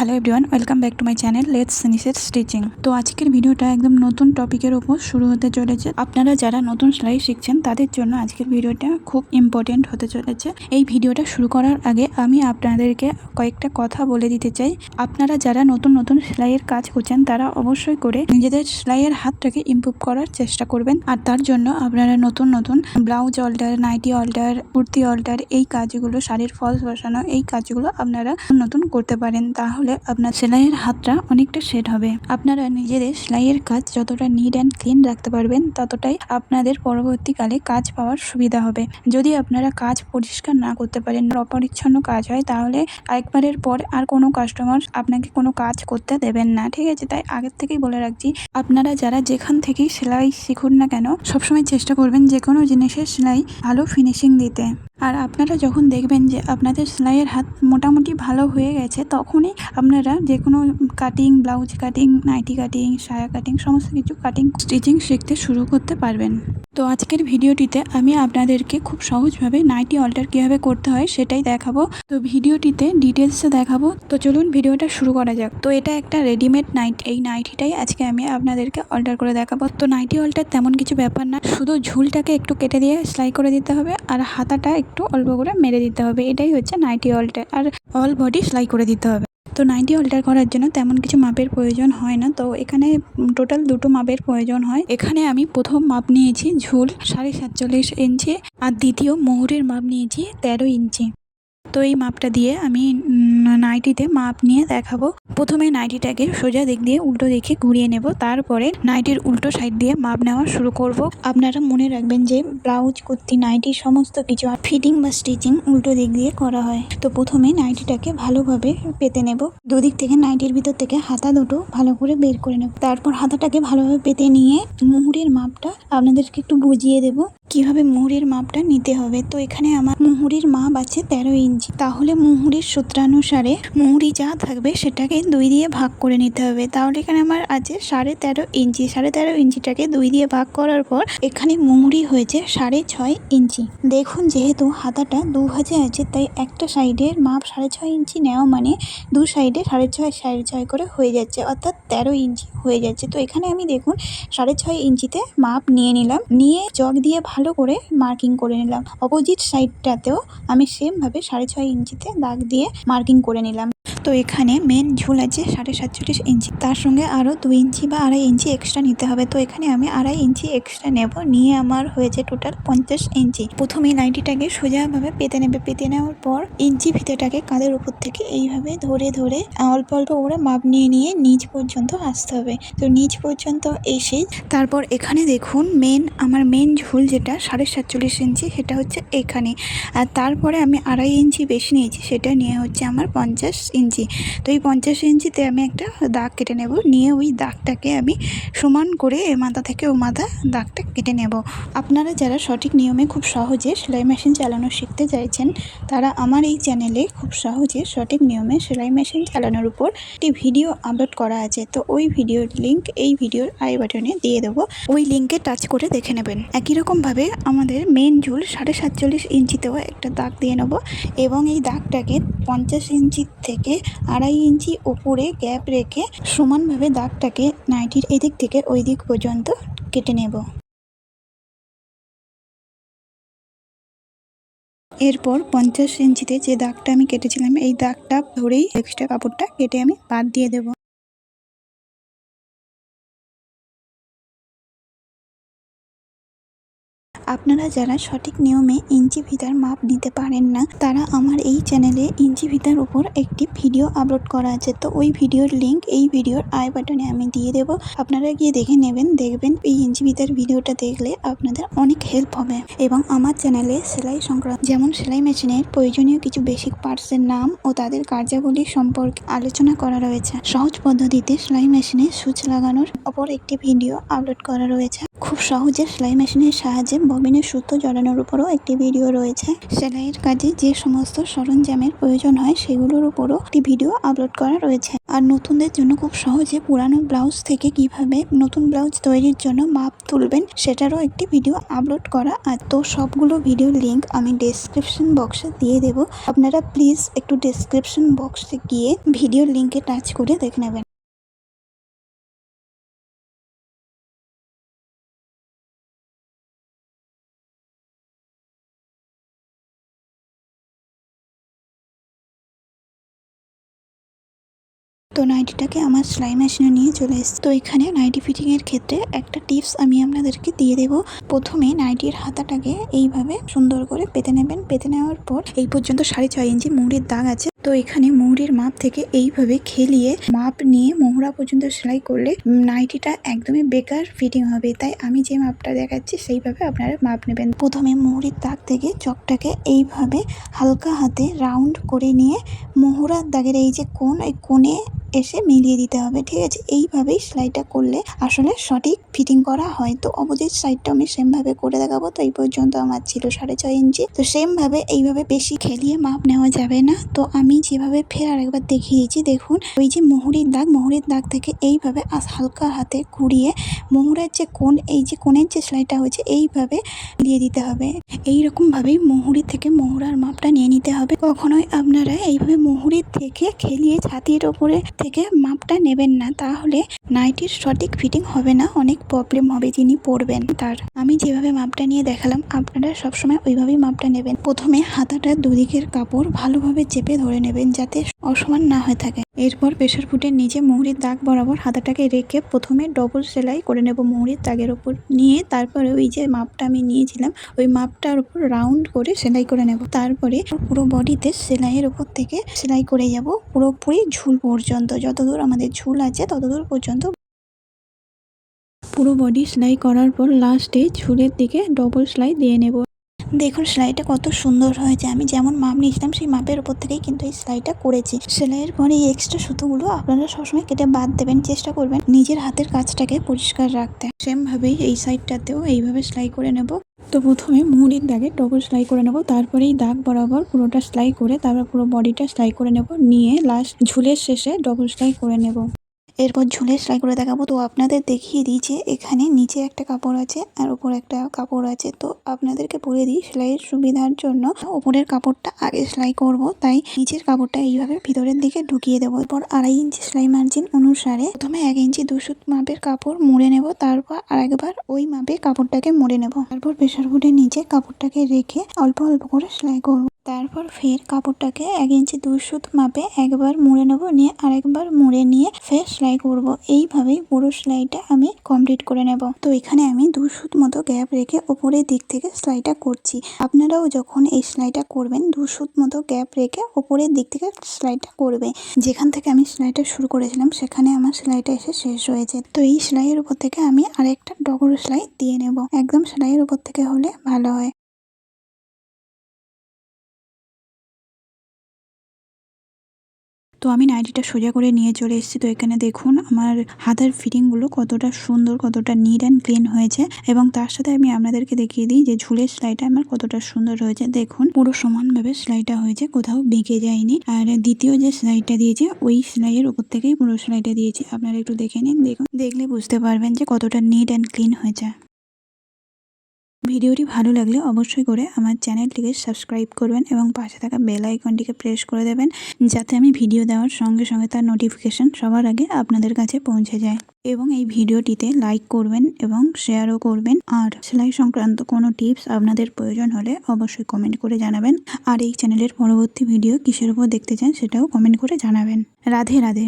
Hello everyone welcome back to my channel let's ফিনিশের stitching তো আজকের ভিডিওটা একদম নতুন টপিকের ওপর শুরু হতে চলেছে। আপনারা যারা নতুন সেলাই শিখছেন, তাদের জন্য আজকের ভিডিওটা খুব ইম্পর্টেন্ট হতে চলেছে। এই ভিডিওটা শুরু করার আগে আমি আপনাদেরকে কয়েকটা কথা বলে দিতে চাই। আপনারা যারা নতুন নতুন সেলাইয়ের কাজ করছেন, তারা অবশ্যই করে নিজেদের সেলাইয়ের হাতটাকে ইমপ্রুভ করার চেষ্টা করবেন। আর তার জন্য আপনারা নতুন নতুন blouse alter nightie alter kurti alter এই কাজগুলো, শাড়ির ফলস বসানো, এই কাজগুলো আপনারা নতুন করতে পারেন। তাহলে আপনার সেলাইয়ের হাতটা অনেকটা সেট হবে। আপনারা নিজেদের সেলাইয়ের কাজ যতটা নিট অ্যান্ড ক্লিন রাখতে পারবেন, ততটাই আপনাদের পরবর্তীকালে কাজ পাওয়ার সুবিধা হবে। যদি আপনারা কাজ পরিষ্কার না করতে পারেন, অপরিচ্ছন্ন কাজ হয়, তাহলে একবারের পর আর কোনো কাস্টমার আপনাকে কোনো কাজ করতে দেবেন না। ঠিক আছে? তাই আগের থেকেই বলে রাখছি, আপনারা যারা যেখান থেকেই সেলাই শিখুন না কেন, সবসময় চেষ্টা করবেন যে কোনো জিনিসের সেলাই ভালো ফিনিশিং দিতে। আর আপনারা যখন দেখবেন যে আপনাদের সেলাইয়ের হাত মোটামুটি ভালো হয়ে গেছে, তখনই আপনারা যে কোনো cutting blouse cutting nightie cutting সায়া কাটিং সমস্ত কিছু কাটিং স্টিচিং শিখতে শুরু করতে পারবেন। তো আজকের ভিডিওটিতে আমি আপনাদেরকে খুব সহজভাবে নাইটি অল্টার কীভাবে করতে হয় সেটাই দেখাবো। তো ভিডিওটিতে ডিটেলসে দেখাবো। তো চলুন ভিডিওটা শুরু করা যাক। তো এটা একটা রেডিমেড নাইট এই নাইটিটাই আজকে আমি আপনাদেরকে অল্টার করে দেখাবো। তো নাইটি অল্টার তেমন কিছু ব্যাপার না, শুধু ঝুলটাকে একটু কেটে দিয়ে সেলাই করে দিতে হবে আর হাতাটা একটু অল্প করে মেরে দিতে হবে। এটাই হচ্ছে নাইটি অল্টার আর অল বডি সেলাই করে দিতে হবে। তো নাইটি অল্টার করার জন্য তেমন কিছু মাপের প্রয়োজন হয় না। তো এখানে টোটাল দুটো মাপের প্রয়োজন হয়। এখানে আমি প্রথম মাপ নিয়েছি ঝুল সাড়ে সাতচল্লিশ ইঞ্চি আর দ্বিতীয় মোহরের মাপ নিয়েছি তেরো ইঞ্চি। তো এই মাপটা দিয়ে আমি নাইটিতে মাপ নিয়ে দেখাবো। প্রথমে নাইটিটাকে সোজা দিক দিয়ে উল্টো দেখে ঘুরিয়ে নেব। তারপরে নাইটির উল্টো সাইড দিয়ে মাপ নেওয়া শুরু করব। আপনারা মনে রাখবেন যে ব্লাউজ, কুর্তি, নাইটি সমস্ত কিছু ফিটিং বা স্টিচিং উল্টো দিক দিয়ে করা হয়। তো প্রথমে নাইটিটাকে ভালোভাবে পেতে নেব। দুদিক থেকে নাইটির ভিতর থেকে হাতা দুটো ভালো করে বের করে নেব। তারপর হাতাটাকে ভালোভাবে পেতে নিয়ে মুহুরের মাপটা আপনাদেরকে একটু বুঝিয়ে দেব। কীভাবে মুহুরের মাপটা নিতে হবে? তো এখানে আমার মুহুরির মাপ আছে তেরো ইঞ্চি। তাহলে মুহুরির সূত্রানুসারে মুহুরি যা থাকবে সেটাকে দুই দিয়ে ভাগ করে নিতে হবে। তাহলে এখানে আমার আছে সাড়ে তেরো ইঞ্চি। সাড়ে তেরো ইঞ্চিটাকে দুই দিয়ে ভাগ করার পর এখানে মুহুরি হয়েছে সাড়ে ছয় ইঞ্চি। দেখুন যেহেতু হাতাটা দু ভাজে আছে, তাই একটা সাইডের মাপ সাড়ে ছয় ইঞ্চি নেওয়া মানে দু সাইডে সাড়ে ছয় সাড়ে ছয় করে হয়ে যাচ্ছে। অর্থাৎ তেরো ইঞ্চি হয়ে যাচ্ছে। তো এখানে আমি দেখুন সাড়ে ছয় ইঞ্চিতে মাপ নিয়ে নিলাম। নিয়ে জগ দিয়ে করে মার্কিং করে নিলাম। অপোজিট সাইডটাতেও আমি সেমভাবে সাড়ে ছয় ইঞ্চিতে দাগ দিয়ে মার্কিং করে নিলাম। তো এখানে মেন ঝুল আছে সাড়ে সাতচল্লিশ ইঞ্চি। তার সঙ্গে আরও দুই ইঞ্চি বা আড়াই ইঞ্চি এক্সট্রা নিতে হবে। তো এখানে আমি আড়াই ইঞ্চি এক্সট্রা নেব। নিয়ে আমার হয়েছে টোটাল পঞ্চাশ ইঞ্চি। প্রথমে নাইটিটাকে সোজাভাবে পেতে নেবে। পেতে নেওয়ার পর ইঞ্চি ফিতেটাকে কাঁধের উপর থেকে এইভাবে ধরে ধরে অল্প অল্প করে মাপ নিয়ে নিয়ে নিচ পর্যন্ত আসতে হবে। তো নিচ পর্যন্ত এসে তারপর এখানে দেখুন মেন আমার মেন ঝুল যেটা সাড়ে সাতচল্লিশ ইঞ্চি সেটা হচ্ছে এখানে। আর তারপরে আমি আড়াই ইঞ্চি বেশি নিয়েছি সেটা নিয়ে হচ্ছে আমার পঞ্চাশ ইঞ্চি। তো এই পঞ্চাশ ইঞ্চিতে আমি একটা দাগ কেটে নেব। নিয়ে ওই দাগটাকে আমি সমান করে এ মাথা থেকে ও মাথা দাগটা কেটে নেব। আপনারা যারা সঠিক নিয়মে খুব সহজে সেলাই মেশিন চালানো শিখতে চাইছেন, তারা আমার এই চ্যানেলে খুব সহজে সঠিক নিয়মে সেলাই মেশিন চালানোর উপর একটি ভিডিও আপলোড করা আছে। তো ওই ভিডিওর লিংক এই ভিডিওর আই বাটনে দিয়ে দেবো। ওই লিঙ্কে টাচ করে দেখে নেবেন। একই রকমভাবে আমাদের মেন ঝুল সাড়ে সাতচল্লিশ ইঞ্চিতেও একটা দাগ দিয়ে নেব এবং এই দাগটাকে পঞ্চাশ ইঞ্চি থেকে আড়াই ইঞ্চি ওপরে গ্যাপ রেখে সমানভাবে দাগটাকে নাইটির এদিক থেকে ওই দিক পর্যন্ত কেটে নেব। এরপর পঞ্চাশ ইঞ্চিতে যে দাগটা আমি কেটেছিলাম, এই দাগটা ধরেই এক্সট্রা কাপড়টা কেটে আমি বাদ দিয়ে দেব। আপনারা যারা সঠিক নিয়মে ইঞ্চি ফিতার মাপ নিতে পারেন না, তারা আমার এই চ্যানেলে ইঞ্চি ফিতার উপর একটি ভিডিও আপলোড করা আছে। তো ওই ভিডিওর লিংক এই ভিডিওর আই বাটনে আমি দিয়ে দেবো। আপনারা গিয়ে দেখে নেবেন, দেখবেন এই ইঞ্চি ফিতার ভিডিওটা দেখলে আপনাদের অনেক হেল্প হবে। এবং আমার চ্যানেলে সেলাই সংক্রান্ত যেমন সেলাই মেশিনের প্রয়োজনীয় কিছু বেসিক পার্টসের নাম ও তাদের কার্যাবলী সম্পর্কে আলোচনা করা রয়েছে। সহজ পদ্ধতিতে সেলাই মেশিনে সুচ লাগানোর অপর একটি ভিডিও আপলোড করা রয়েছে। খুব সহজে সেলাই মেশিনের সাহায্যে ববিনের সুতো জড়ানোর উপরও একটি ভিডিও রয়েছে। সেলাইয়ের কাজে যে সমস্ত সরঞ্জামের প্রয়োজন হয়, সেগুলোর উপরও একটি ভিডিও আপলোড করা রয়েছে। আর নতুনদের জন্য খুব সহজে পুরানো ব্লাউজ থেকে কীভাবে নতুন ব্লাউজ তৈরির জন্য মাপ তুলবেন, সেটারও একটি ভিডিও আপলোড করা আর তো সবগুলো ভিডিও লিংক আমি ডেসক্রিপশন বক্সে দিয়ে দেব। আপনারা প্লিজ একটু ডেসক্রিপশন বক্সে গিয়ে ভিডিও লিংকে টাচ করে দেখে নেবেন। তো নাইটিটাকে আমার সেলাই মেশিনে নিয়ে চলে এসেছি। তো এখানে নাইটি ফিটিংয়ের ক্ষেত্রে একটা টিপস আমি আপনাদেরকে দিয়ে দেবো। প্রথমে নাইটির হাতাটাকে এইভাবে সুন্দর করে পেতে নেবেন। পেতে নেওয়ার পর এই পর্যন্ত সাড়ে ছয় ইঞ্চি মুড়ির দাগ আছে। তো এখানে মুহুরির মাপ থেকে এইভাবে খেলিয়ে মাপ নিয়ে মোহরা পর্যন্ত সেলাই করলে নাইটিটা একদমই বেকার ফিটিং হবে। তাই আমি যে মাপটা দেখাচ্ছি সেইভাবে আপনারা মাপ নেবেন। প্রথমে মুহুরির দাগ থেকে চকটাকে এইভাবে হালকা হাতে রাউন্ড করে নিয়ে মোহরার দাগের এই যে কোণ, এই কোণে এসে মিলিয়ে দিতে হবে, ঠিক আছে? এইভাবেই সেলাইটা করলে আসলে সঠিক ফিটিং করা হয়। তো অপোজিট সাইডটা আমি সেমভাবে করে দেখাবো। তো এই পর্যন্ত আমার ছিল সাড়ে ছয় ইঞ্চি। তো সেমভাবে এইভাবে বেশি খেলিয়ে মাপ নেওয়া যাবে না। তো আমি যেভাবে ফের আরেকবার দেখিয়ে দেখুন, ওই যে মোহরির দাগ মোহরির দাগ থেকে এইভাবে হালকা হাতে ঘুরিয়ে মোহরের যে কোন এই যে কোণের যে সেলাইটা হয়েছে, এইভাবে দিয়ে দিতে হবে। এই রকমভাবেই মোহরি থেকে মোহরার মাপটা নিয়ে নিতে হবে। কখনোই আপনারা এইভাবে মোহরির থেকে খেলিয়ে ছাতির ওপরে থেকে মাপটা নেবেন না, তাহলে নাইটির সঠিক ফিটিং হবে না, অনেক প্রবলেম হবে যিনি পরবেন তার। আমি যেভাবে মাপটা নিয়ে দেখালাম, আপনারা সবসময় ওইভাবেই মাপটা নেবেন। প্রথমে হাতাটার দুদিকের কাপড় ভালোভাবে চেপে ধরে নেবেন যাতে অসমান না হয়ে থাকে। এরপর প্রেশার ফুটের নিচে মোহরির দাগ বরাবর হাতাটাকে রেখে প্রথমে ডবল সেলাই করে নেব মোহরির দাগের ওপর নিয়ে, তারপরে ওই যে মাপটা আমি নিয়েছিলাম, ওই মাপটার উপর রাউন্ড করে সেলাই করে নেব। তারপরে পুরো বডিতে সেলাইয়ের উপর থেকে সেলাই করে যাব, পুরোপুরি ঝুল পর্যন্ত। যতদূর আমাদের ঝুল আছে, ততদূর পর্যন্ত পুরো বডি সেলাই করার পর লাস্টে ঝুলের দিকে ডবল সেলাই দিয়ে নেব। দেখুন, সেলাইটা কত সুন্দর হয়েছে। আমি যেমন মাপ নিয়েছিলাম, সেই মাপের উপর থেকেই কিন্তু এই সেলাইটা করেছি। সেলাইয়ের পরে এই এক্সট্রা সুতোগুলো আপনারা সবসময় কেটে বাদ দেবেন, চেষ্টা করবেন নিজের হাতের কাজটাকে পরিষ্কার রাখতে। সেমভাবেই এই সাইডটাতেও এইভাবে সেলাই করে নেব। তো প্রথমে মুহুরির দাগে ডবল সেলাই করে নেব, তারপরে এই দাগ বরাবর পুরোটা সেলাই করে তারপর পুরো বডিটা সেলাই করে নেব। নিয়ে লাস্ট ঝুলের শেষে ডবল সেলাই করে নেব। এরপর ঝুলে সেলাই করে দেখাবো। তো আপনাদের দেখিয়ে দিই যে এখানে নিচে একটা কাপড় আছে আর উপর একটা কাপড় আছে। তো আপনাদেরকে বলে দিই সেলাইয়ের সুবিধার জন্য উপরের কাপড়টা আগে সেলাই করব। তাই নিচের কাপড়টা এইভাবে ভিতরের দিকে ঢুকিয়ে দেবো। এরপর আড়াই ইঞ্চি সেলাই মার্জিন অনুসারে প্রথমে এক ইঞ্চি দুশো মাপের কাপড় মুড়ে নেব। তারপর আরেকবার ওই মাপে কাপড়টাকে মুড়ে নেব। তারপর প্রেশার ফুটের নিচে কাপড়টাকে রেখে অল্প অল্প করে সেলাই করব। তারপর ফের কাপড়টাকে এক ইঞ্চি দুই সুত মাপে একবার মুড়ে নেব, নিয়ে আরেকবার মুড়ে নিয়ে ফের সেলাই করব। এইভাবেই পুরো সেলাইটা আমি কমপ্লিট করে নেব। তো এখানে আমি দু সুত মতো গ্যাপ রেখে ওপরের দিক থেকে সেলাইটা করছি। আপনারাও যখন এই সেলাইটা করবেন দু সুত মতো গ্যাপ রেখে ওপরের দিক থেকে সেলাইটা করবে যেখান থেকে আমি সেলাইটা শুরু করেছিলাম, সেখানে আমার সেলাইটা এসে শেষ হয়েছে। তো এই সেলাইয়ের উপর থেকে আমি আরেকটা ডবল সেলাই দিয়ে নেব। একদম সেলাইয়ের উপর থেকে হলে ভালো হয়। তো আমি নাইটিটা সোজা করে নিয়ে চলে এসেছি। তো এখানে দেখুন আমার হাতের ফিটিংগুলো কতটা সুন্দর, কতটা নিট অ্যান্ড ক্লিন হয়েছে এবং তার সাথে আমি আপনাদেরকে দেখিয়ে দিই যে ঝুলের সেলাইটা আমার কতটা সুন্দর হয়েছে। দেখুন, পুরো সমানভাবে সেলাইটা হয়েছে, কোথাও বেঁকে যায়নি। আর দ্বিতীয় যে সেলাইটা দিয়েছে, ওই সেলাইয়ের উপর থেকেই পুরো সেলাইটা দিয়েছি। আপনারা একটু দেখে নিন, দেখুন। দেখলে বুঝতে পারবেন যে কতটা নিট অ্যান্ড ক্লিন হয়েছে। ভিডিওটি ভালো লাগলে অবশ্যই করে আমার চ্যানেলটিকে সাবস্ক্রাইব করবেন এবং পাশে থাকা বেল আইকনটিকে প্রেস করে দেবেন, যাতে আমি ভিডিও দেওয়ার সঙ্গে সঙ্গে তার নোটিফিকেশন সবার আগে আপনাদের কাছে পৌঁছে যায়। এবং এই ভিডিওটিতে লাইক করবেন এবং শেয়ারও করবেন। আর সেলাই সংক্রান্ত কোনো টিপস আপনাদের প্রয়োজন হলে অবশ্যই কমেন্ট করে জানাবেন। আর এই চ্যানেলের পরবর্তী ভিডিও কিসের উপর দেখতে চান সেটাও কমেন্ট করে জানাবেন। রাধে রাধে।